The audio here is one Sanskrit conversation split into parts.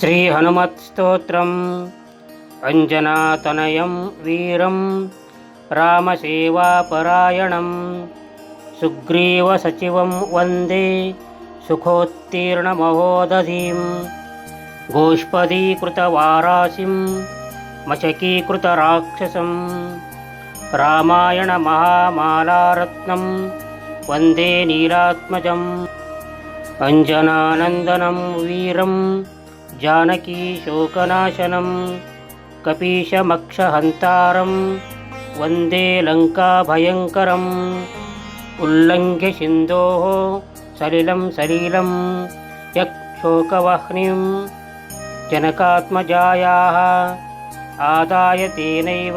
श्रीहनुमत्स्तोत्रम्। अञ्जनातनयं वीरं रामसेवापरायणं सुग्रीवसचिवं वन्दे सुखोत्तीर्णमहोदधीं गोष्पदीकृतवारासिं मशकीकृतराक्षसं रामायणमहामालारत्नं वन्दे नीलात्मजम्। अञ्जनानन्दनं वीरं जानकीशोकनाशनं कपीशमक्षहन्तारं वन्दे लङ्काभयङ्करम्। उल्लङ्घ्य सिन्धोः सलिलं सलिलं यक्षोकवह्निं जनकात्मजायाः आदाय तेनैव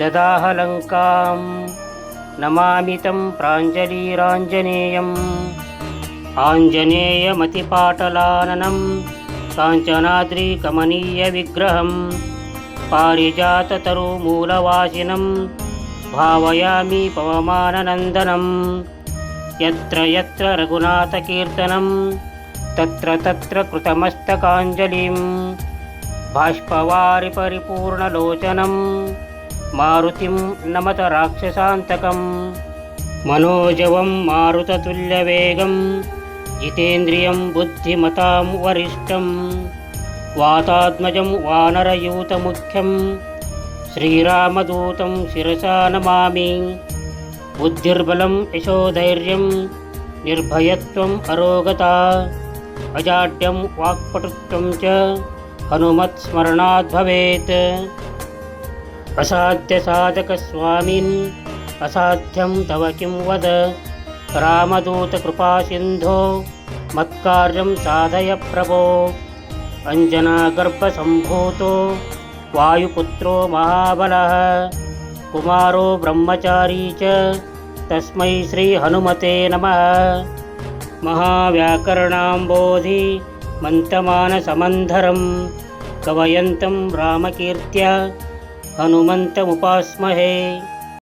ददाह लङ्कां नमामि तं प्राञ्जलिराञ्जनेयम्। आञ्जनेयमतिपाटलाननं काञ्चनाद्रिकमनीयविग्रहं पारिजाततरुमूलवासिनं भावयामि पवमाननन्दनं यत्र यत्र रघुनाथकीर्तनं तत्र तत्र कृतमस्तकाञ्जलिं बाष्पवारि परिपूर्णलोचनं मारुतिं नमत राक्षसान्तकम् मनोजवं मारुततुल्यवेगं जितेन्द्रियं बुद्धिमतां वरिष्ठं वातात्मजं वानरयूतमुख्यं श्रीरामदूतं शिरसा नमामि। बुद्धिर्बलं यशोधैर्यं निर्भयत्वम् अरोगता अजाड्यं वाक्पटुत्वं च हनुमत्स्मरणाद् भवेत् असाध्यसाधकस्वामिन् असाध्यं तव किं वद रामदूतकृपासिन्धो मत्कार्यं साधय प्रभो। अञ्जनागर्भसम्भूतो वायुपुत्रो महाबलः। कुमारो ब्रह्मचारी च तस्मै श्रीहनुमते नमः। महाव्याकरणाम्बोधि मन्तमानसमन्धरं कवयन्तं रामकीर्त्या हनुमन्तमुपास्महे